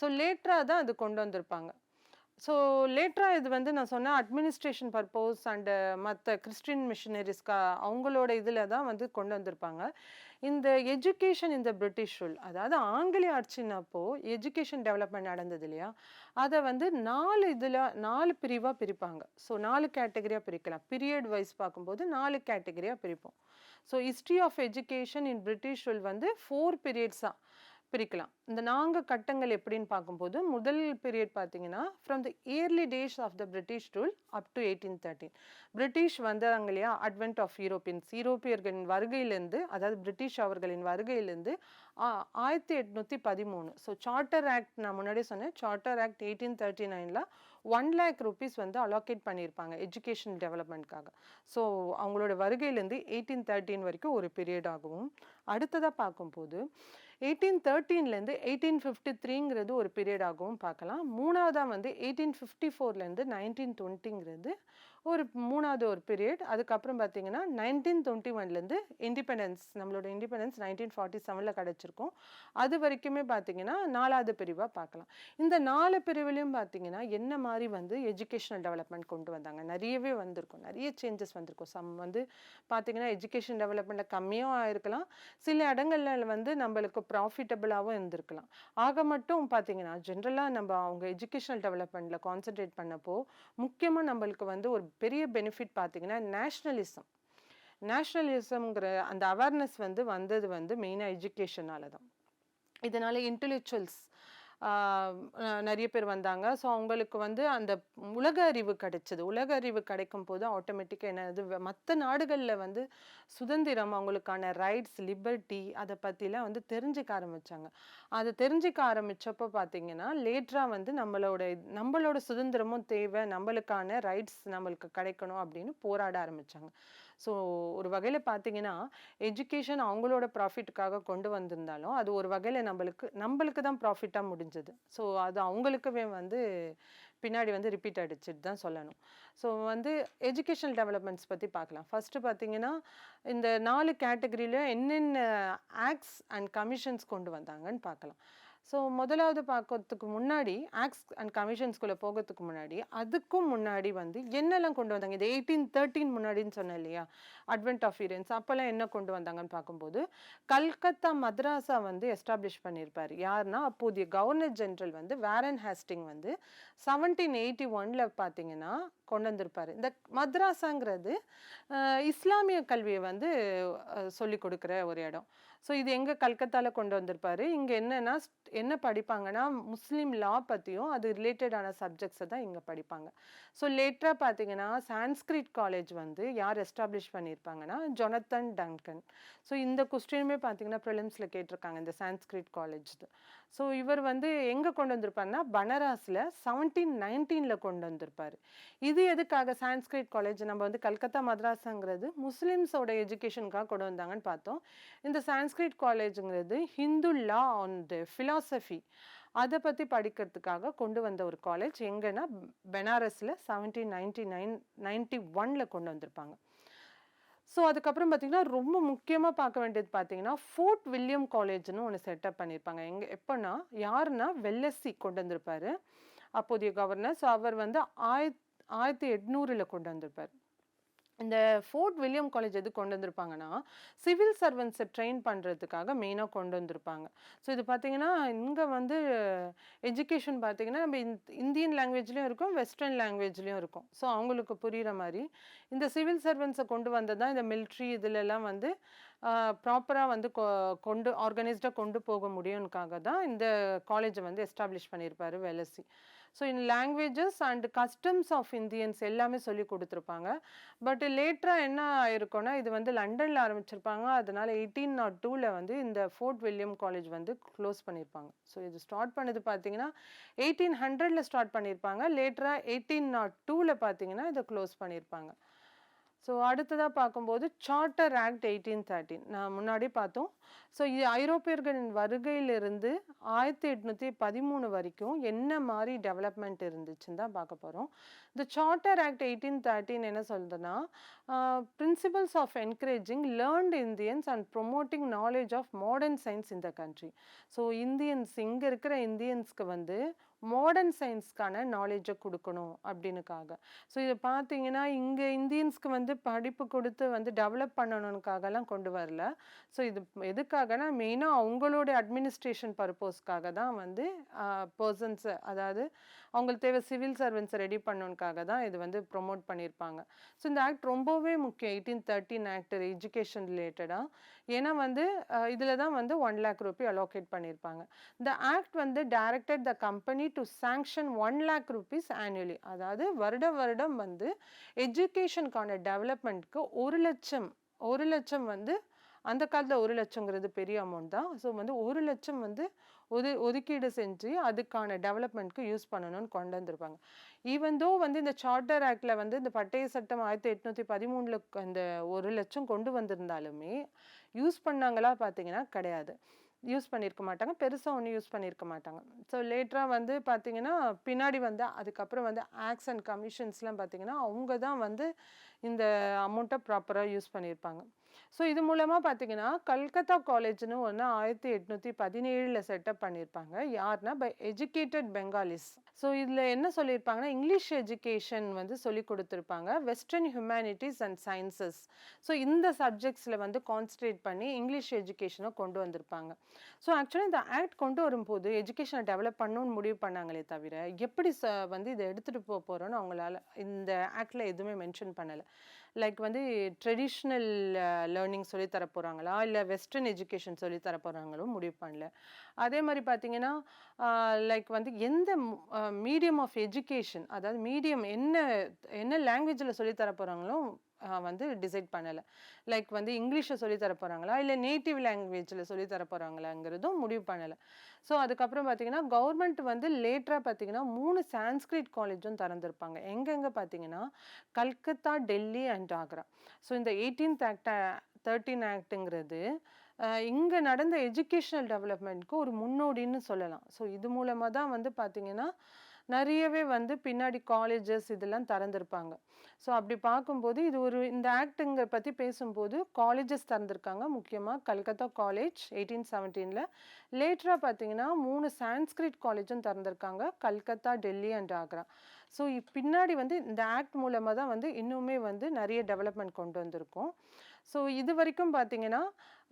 ஸோ லேட்டராக தான் அது கொண்டு வந்திருப்பாங்க. ஸோ லேட்டராக இது வந்து நான் சொன்னேன் அட்மினிஸ்ட்ரேஷன் பர்பஸ் அண்டு மற்ற கிறிஸ்டின் மிஷினரிஸ்க்கா அவங்களோட இதில் தான் வந்து கொண்டு வந்திருப்பாங்க. இந்த எஜுகேஷன் இந்த பிரிட்டிஷ் ரூல் அதாவது ஆங்கிலேய ஆட்சினப்போ எஜுகேஷன் டெவலப்மெண்ட் நடந்தது இல்லையா? அதை வந்து நாலு இதில் நாலு பிரிவாக பிரிப்பாங்க. ஸோ நாலு கேட்டகரியாக பிரிக்கலாம். பீரியட் வைஸ் பார்க்கும்போது நாலு கேட்டகரியாக பிரிப்போம். So history of education in British rule வந்து ஃபோர் பீரியட்ஸாக பிரிக்கலாம். இந்த நான்கு கட்டங்கள் எப்படின்னு பார்க்கும்போது முதல் பீரியட் பார்த்தீங்கன்னா from the early days of the British rule up to eighteen thirteen British வந்தாங்க இல்லையா அட்வென்ட் ஆஃப் யூரோப்பியன்ஸ் யூரோப்பியர்களின் வருகையிலேருந்து அதாவது பிரிட்டிஷ் அவர்களின் வருகையிலேருந்து ஆ- ஆயிரத்தி எட்நூற்றி பதிமூணு. ஸோ சார்ட்டர் ஆக்ட் நான் முன்னாடி சொன்னேன் சார்ட்டர் ஆக்ட் எயிட்டீன் தேர்ட்டி நைனில் ஒன் லேக் ருபீஸ் வந்து அலோகேட் பண்ணியிருப்பாங்க எஜுகேஷன் டெவலப்மெண்ட்காக ஸோ அவங்களோட வருகையிலேருந்து எயிட்டீன் தேர்ட்டின் வரைக்கும் ஒரு பீரியட் ஆகும் அடுத்ததாக பார்க்கும்போது எயிட்டீன் தேர்ட்டீன்லேருந்து எயிட்டீன் ஃபிஃப்டி த்ரீங்கிறது ஒரு பீரியட் ஆகவும் பார்க்கலாம். மூணாவதாக வந்து எயிட்டீன் ஃபிஃப்டி ஃபோர்லேருந்து நைன்டீன் டுவெண்ட்டிங்கிறது ஒரு மூணாவது ஒரு பீரியட் அதுக்கப்புறம் பார்த்தீங்கன்னா நைன்டீன் டுவெண்ட்டி ஒன்லேருந்து இண்டிபெண்டன்ஸ் நம்மளோட இண்டிபெண்டன்ஸ் நைன்டீன் ஃபார்ட்டி செவனில் கிடச்சிருக்கும். அது வரைக்குமே பார்த்தீங்கன்னா நாலாவது பிரிவாக பார்க்கலாம் இந்த நாலு பிரிவுலையும் பார்த்தீங்கன்னா என்ன மாதிரி வந்து எஜுகேஷனல் டெவலப்மெண்ட் கொண்டு வந்தாங்க? நிறையவே வந்திருக்கும். நிறைய சேஞ்சஸ் வந்திருக்கும். சம் வந்து பார்த்தீங்கன்னா எஜுகேஷன் டெவலப்மெண்ட்டில் கம்மியாக ஆயிருக்கலாம். சில இடங்கள்ல வந்து நம்மளுக்கு ப்ராஃபிட்டபிளாகவும் இருந்திருக்கலாம். ஆக மட்டும் பார்த்தீங்கன்னா ஜென்ரலாக நம்ம அவங்க எஜுகேஷனல் டெவலப்மெண்ட்டில் கான்சென்ட்ரேட் பண்ணப்போ முக்கியமாக நம்மளுக்கு வந்து ஒரு பெரிய பெனிஃபிட் பார்த்திங்கன்னா நேஷ்னலிசம் நேஷ்னலிசம்ங்கிற அந்த அவேர்னஸ் வந்து வந்தது வந்து மெயினாக எஜுகேஷனால தான் இதனால இன்டெலெக்சுவல்ஸ் நிறைய பேர் வந்தாங்க. ஸோ அவங்களுக்கு வந்து அந்த உலக அறிவு கிடைச்சது. உலக அறிவு கிடைக்கும் போது ஆட்டோமேட்டிக்காக என்னது மற்ற நாடுகளில் வந்து சுதந்திரம் அவங்களுக்கான ரைட்ஸ் லிபர்ட்டி அதை பற்றிலாம் வந்து தெரிஞ்சுக்க ஆரம்பிச்சாங்க. அதை தெரிஞ்சுக்க ஆரம்பிச்சப்போ பார்த்தீங்கன்னா லேட்டராக வந்து நம்மளோட நம்மளோட சுதந்திரமும் தேவை நம்மளுக்கான ரைட்ஸ் நம்மளுக்கு கிடைக்கணும் அப்படின்னு போராட ஆரம்பித்தாங்க ஸோ ஒரு வகையில் பார்த்தீங்கன்னா எஜுகேஷன் அவங்களோட ப்ராஃபிட்டுக்காக கொண்டு வந்திருந்தாலும் அது ஒரு வகையில் நம்மளுக்கு நம்மளுக்கு தான் ப்ராஃபிட்டாக முடிஞ்சது. ஸோ அது அவங்களுக்குமே வந்து பின்னாடி வந்து ரிப்பீட் அடிச்சுட்டு தான் சொல்லணும். ஸோ வந்து எஜுகேஷனல் டெவலப்மெண்ட்ஸ் பற்றி பார்க்கலாம். ஃபஸ்ட்டு பார்த்தீங்கன்னா இந்த நாலு கேட்டகரியில் என்னென்ன ஆக்ட்ஸ் அண்ட் கமிஷன்ஸ் கொண்டு வந்தாங்கன்னு பார்க்கலாம். ஸோ முதலாவது பார்க்கறதுக்கு முன்னாடி ஆக்ஸ் அண்ட் கமிஷன்ஸ்குள்ளே போகிறதுக்கு முன்னாடி அதுக்கும் முன்னாடி வந்து என்னெல்லாம் கொண்டு வந்தாங்க? இது எயிட்டீன் தேர்ட்டின் முன்னாடின்னு சொன்னேன் இல்லையா? அட்வென்ட் ஆஃப் ஈரன்ஸ் அப்போல்லாம் என்ன கொண்டு வந்தாங்கன்னு பார்க்கும்போது கல்கத்தா மத்ராஸா வந்து எஸ்டாப்ளிஷ் பண்ணியிருப்பார் யாருன்னா அப்போதைய கவர்னர் ஜென்ரல் வந்து வேரன் ஹேஸ்டிங் வந்து செவன்டீன் எயிட்டி ஒனில் பார்த்தீங்கன்னா கொண்டு வந்திருப்பார். இந்த மத்ராஸாங்கிறது இஸ்லாமிய கல்வியை வந்து சொல்லிக் கொடுக்குற ஒரு இடம். ஸோ இது எங்கே கல்கத்தாவில் கொண்டு வந்திருப்பாரு. இங்கே என்னென்னா என்ன படிப்பாங்கன்னா முஸ்லீம் லா பற்றியும் அது ரிலேட்டடான சப்ஜெக்ட்ஸை தான் இங்கே படிப்பாங்க. ஸோ லேட்டராக பார்த்தீங்கன்னா சான்ஸ்கிரிட் காலேஜ் வந்து யார் எஸ்டாப்ளிஷ் பண்ணியிருப்பாங்கன்னா ஜொனத்தன் டங்கன் ஸோ இந்த கொஸ்டினுமே பார்த்தீங்கன்னா ப்ரிலிம்ஸில் கேட்டிருக்காங்க இந்த சான்ஸ்கிரிட் காலேஜ் ஸோ இவர் வந்து எங்கே கொண்டு வந்திருப்பாருன்னா பனாரஸில் செவன்டீன் நைன்டீனில் கொண்டு வந்திருப்பார். இது எதுக்காக சான்ஸ்கிரிட் காலேஜ் நம்ம வந்து கல்கத்தா மദ്രാஸாங்கிறது முஸ்லீம்ஸோட எஜுகேஷனுக்காக கொண்டு வந்தாங்கன்னு பார்த்தோம். இந்த சான்ஸ் Sanskrit காலேஜுங்கிறது Hindu law and the philosophy. அதை பற்றி படிக்கிறதுக்காக கொண்டு வந்த ஒரு காலேஜ் எங்கன்னா பெனாரஸில் செவன்டீன் நைன்டி நைன் நைன்டி ஒனில் கொண்டு வந்திருப்பாங்க. ஸோ அதுக்கப்புறம் பார்த்தீங்கன்னா ரொம்ப முக்கியமாக பார்க்க வேண்டியது பார்த்தீங்கன்னா ஃபோர்ட் வில்லியம் காலேஜ்னு ஒன்று செட்டப் பண்ணியிருப்பாங்க எங்கே எப்போன்னா யாருன்னா வெல்லஸ்ஸி கொண்டு வந்திருப்பார். அப்போதைய கவர்னர். ஸோ அவர் வந்து ஆயிரத் ஆயிரத்தி எட்நூறில் கொண்டு வந்திருப்பார். இந்த ஃபோர்ட் வில்லியம் காலேஜ் எது கொண்டு வந்திருப்பாங்கன்னா சிவில் சர்வன்ஸை ட்ரெயின் பண்ணுறதுக்காக மெயினாக கொண்டு வந்திருப்பாங்க. ஸோ இது பார்த்திங்கன்னா இங்கே வந்து எஜுகேஷன் பார்த்திங்கன்னா நம்ம இந்- இந்தியன் லாங்குவேஜ்லேயும் இருக்கும் வெஸ்டர்ன் லாங்குவேஜ்லேயும் இருக்கும். ஸோ அவங்களுக்கு புரிகிற மாதிரி இந்த சிவில் சர்வன்ஸை கொண்டு வந்தது தான் இந்த மிலிட்ரி இதிலெல்லாம் வந்து ப்ராப்பராக வந்து கொ- கொண்டு ஆர்கனைஸ்டாக கொண்டு போக முடியும்னுக்காக தான் இந்த காலேஜை வந்து எஸ்டாப்ளிஷ் பண்ணியிருப்பாரு Wellesley so in languages and customs of Indians எல்லாமே சொல்லி கொடுத்துருப்பாங்க. பட் லேட்டராக என்ன ஆயிருக்கோன்னா இது வந்து லண்டனில் ஆரம்பிச்சிருப்பாங்க. அதனால் எயிட்டீன் நாட் டூவில் வந்து இந்த ஃபோர்ட் வில்லியம் காலேஜ் வந்து க்ளோஸ் பண்ணியிருப்பாங்க ஸோ இது ஸ்டார்ட் பண்ணது பார்த்தீங்கன்னா எயிட்டீன் ஹண்ட்ரடில் ஸ்டார்ட் பண்ணியிருப்பாங்க லேட்டராக எயிட்டீன் நாட் டூவில் பார்த்தீங்கன்னா இதை க்ளோஸ் பண்ணியிருப்பாங்க ஸோ அடுத்ததாக பார்க்கும்போது சார்ட்டர் ஆக்ட் எயிட்டீன் தேர்ட்டின் நான் முன்னாடி பார்த்தோம். ஸோ இது ஐரோப்பியர்களின் வருகையிலிருந்து ஆயிரத்தி எட்நூற்றி பதிமூணு வரைக்கும் என்ன மாதிரி டெவலப்மெண்ட் இருந்துச்சுன்னு தான் பார்க்க போகிறோம் இந்த சார்ட்டர் ஆக்ட் எயிட்டீன் தேர்ட்டின் என்ன சொல்லுதுன்னா principles of encouraging learned Indians and promoting knowledge of modern science இந்த கண்ட்ரி ஸோ இந்தியன்ஸ் இங்கே இருக்கிற இந்தியன்ஸ்க்கு வந்து மாடர்ன் சயின்ஸ்க்கான நாலேஜை கொடுக்கணும் அப்படின்னுக்காக. ஸோ இதை பார்த்தீங்கன்னா இங்கே இந்தியன்ஸ்க்கு வந்து படிப்பு கொடுத்து வந்து டெவலப் பண்ணணுக்காகலாம் கொண்டு வரல. ஸோ இது எதுக்காகனா மெயினாக அவங்களோட அட்மினிஸ்ட்ரேஷன் பர்பஸ்க்காக தான் வந்து பர்சன்ஸ் அதாவது அவங்களுக்கு தேவை சிவில் சர்வன்ஸை ரெடி பண்ணணுக்காக தான் இது வந்து ப்ரொமோட் பண்ணியிருப்பாங்க ஸோ இந்த ஆக்ட் ரொம்பவே முக்கியம். எயிட்டீன் தேர்ட்டின் ஆக்ட் எஜுகேஷன் ரிலேட்டடாக ஏன்னா வந்து இதில் தான் வந்து ஒன் லேக் ருபி அலோகேட் பண்ணியிருப்பாங்க இந்த ஆக்ட் வந்து directed the company to sanction one lakh rupees annually அதாவது வருட வருடம் வந்து எஜுகேஷனுக்கான டெவலப்மெண்ட்க்கு ஒரு லட்சம் ஒரு லட்சம் வந்து அந்த காலத்தில் ஒரு லட்சங்கிறது பெரிய அமௌண்ட் தான். ஸோ வந்து ஒரு லட்சம் வந்து ஒது ஒதுக்கீடு செஞ்சு அதுக்கான டெவலப்மெண்ட்க்கு யூஸ் பண்ணணும்னு கொண்டு வந்திருப்பாங்க. ஈவந்தோ வந்து இந்த சார்ட்டர் ஆக்டில் வந்து இந்த பட்டய சட்டம் ஆயிரத்தி எட்நூற்றி பதிமூணில் அந்த ஒரு லட்சம் கொண்டு வந்திருந்தாலுமே யூஸ் பண்ணாங்களா பார்த்தீங்கன்னா கிடையாது. யூஸ் பண்ணியிருக்க மாட்டாங்க. பெருசாக ஒன்றும் யூஸ் பண்ணியிருக்க மாட்டாங்க. ஸோ லேட்டராக வந்து பார்த்தீங்கன்னா பின்னாடி வந்து அதுக்கப்புறம் வந்து ஆக்ஸ் அண்ட் கமிஷன்ஸ்லாம் பார்த்தீங்கன்னா அவங்க தான் வந்து இந்த அமௌண்ட்டை ப்ராப்பராக யூஸ் பண்ணியிருப்பாங்க ஸோ இது மூலமாக பார்த்தீங்கன்னா கல்கத்தா காலேஜ்னு ஒன்று ஆயிரத்தி எட்நூற்றி பதினேழில் செட்டப் பண்ணியிருப்பாங்க யாருன்னா பை எஜுகேட்டட் பெங்காலிஸ். ஸோ இதில் என்ன சொல்லியிருப்பாங்கன்னா இங்கிலீஷ் எஜுகேஷன் வந்து சொல்லி கொடுத்துருப்பாங்க. Western humanities and sciences. So இந்த சப்ஜெக்ட்ஸில் வந்து கான்சன்ட்ரேட் பண்ணி இங்கிலீஷ் எஜுகேஷனை கொண்டு வந்திருப்பாங்க. ஸோ ஆக்சுவலாக இந்த ஆக்ட் கொண்டு வரும்போது எஜுகேஷனை டெவலப் பண்ணணும்னு முடிவு பண்ணாங்களே தவிர எப்படி ச வந்து இதை எடுத்துகிட்டு போக போகிறோன்னு அவங்களால இந்த ஆக்டில் எதுவுமே மென்ஷன் பண்ணலை. லைக் வந்து ட்ரெடிஷ்னல் லேர்னிங் சொல்லி தர போகிறாங்களா இல்லை வெஸ்டர்ன் எஜுகேஷன் சொல்லி தர போகிறாங்களோ முடிவு பண்ணல. அதே மாதிரி பார்த்தீங்கன்னா லைக் வந்து எந்த மீடியம் ஆஃப் எஜுகேஷன் அதாவது மீடியம் என்ன என்ன லாங்குவேஜில் சொல்லி தர போகிறாங்களோ வந்து டிசைட் பண்ணலை. லைக் வந்து இங்கிலீஷை சொல்லி தர போகிறாங்களா இல்லை நேட்டிவ் லாங்குவேஜில் சொல்லி தர போகிறாங்களாங்கிறதும் முடிவு பண்ணலை. ஸோ அதுக்கப்புறம் பார்த்தீங்கன்னா கவர்மெண்ட் வந்து லேட்டராக பார்த்தீங்கன்னா மூணு சான்ஸ்கிரிட் காலேஜும் திறந்துருப்பாங்க. எங்கெங்கே பார்த்தீங்கன்னா கல்கத்தா டெல்லி அண்ட் ஆக்ரா. ஸோ இந்த எயிட்டீன்த் ஆக்ட் தேர்ட்டீன் ஆக்ட்டுங்கிறது இங்கே நடந்த எஜுகேஷனல் டெவலப்மெண்ட்க்கு ஒரு முன்னோடின்னு சொல்லலாம். ஸோ இது மூலமாக தான் வந்து பார்த்திங்கன்னா நிறையவே வந்து பின்னாடி காலேஜஸ் இதெல்லாம் திறந்திருப்பாங்க. ஸோ அப்படி பார்க்கும்போது இது ஒரு இந்த ஆக்டுங்க பற்றி பேசும்போது காலேஜஸ் திறந்திருக்காங்க. முக்கியமாக கல்கத்தா காலேஜ் எயிட்டீன் செவன்டீனில் லேட்டராக பார்த்தீங்கன்னா மூணு சான்ஸ்கிரிட் காலேஜும் திறந்திருக்காங்க. கல்கத்தா டெல்லி அண்ட் ஆக்ரா. ஸோ பின்னாடி வந்து இந்த ஆக்ட் மூலமாக தான் வந்து இன்னுமே வந்து நிறைய டெவலப்மெண்ட் கொண்டு வந்திருக்கோம். ஸோ இது வரைக்கும் பார்த்திங்கன்னா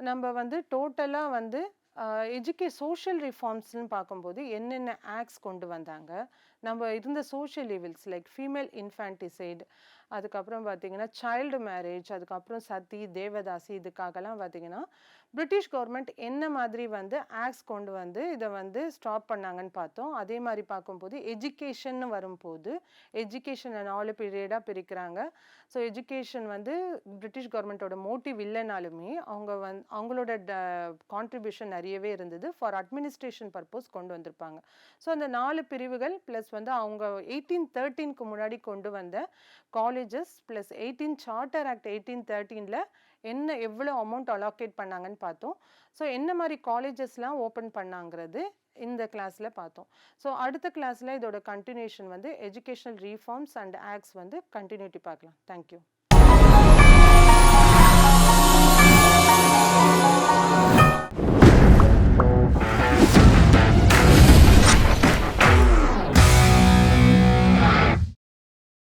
நம்ம வந்து டோட்டலாக வந்து எஜுகே சோஷியல் ரிஃபார்ம்ஸ்னு பார்க்கும்போது என்னென்ன ஆக்ட்ஸ் கொண்டு வந்தாங்க? நம்ம இருந்த social evils like female infanticide அதுக்கப்புறம் பார்த்தீங்கன்னா சைல்டு மேரேஜ் அதுக்கப்புறம் சதி தேவதாசி இதுக்காகலாம் பார்த்தீங்கன்னா பிரிட்டிஷ் கவர்மெண்ட் என்ன மாதிரி வந்து ஆக்ட்ஸ் கொண்டு வந்து இதை வந்து ஸ்டாப் பண்ணாங்கன்னு பார்த்தோம். அதே மாதிரி பார்க்கும்போது எஜுகேஷன் வரும்போது எஜுகேஷனை நாலு பீரியடாக பிரிக்கிறாங்க. ஸோ எஜுகேஷன் வந்து பிரிட்டிஷ் கவர்மெண்ட்டோட மோட்டிவ் இல்லைனாலுமே அவங்க வந் அவங்களோட ட கான்ட்ரிபியூஷன் நிறையவே இருந்தது. ஃபார் அட்மினிஸ்ட்ரேஷன் பர்பஸ் கொண்டு வந்திருப்பாங்க. ஸோ அந்த நாலு பிரிவுகள் ப்ளஸ் வந்து அவங்க எயிட்டீன் தேர்ட்டீனுக்கு முன்னாடி கொண்டு வந்த college languages plus eighteen charter act eighteen தேர்ட்டீனில் என்ன எவ்வளோ அமௌண்ட் அலோகேட் பண்ணாங்கன்னு பார்த்தோம். ஸோ என்ன மாதிரி காலேஜஸ்லாம் ஓப்பன் பண்ணாங்கிறது இந்த கிளாஸில் பார்த்தோம். ஸோ அடுத்த கிளாஸில் இதோட கண்டினியூஷன் வந்து எஜுகேஷனல் ரீஃபார்ம்ஸ் அண்ட் ஆக்ட்ஸ் வந்து கண்டினியூட்டி பார்க்கலாம். Thank you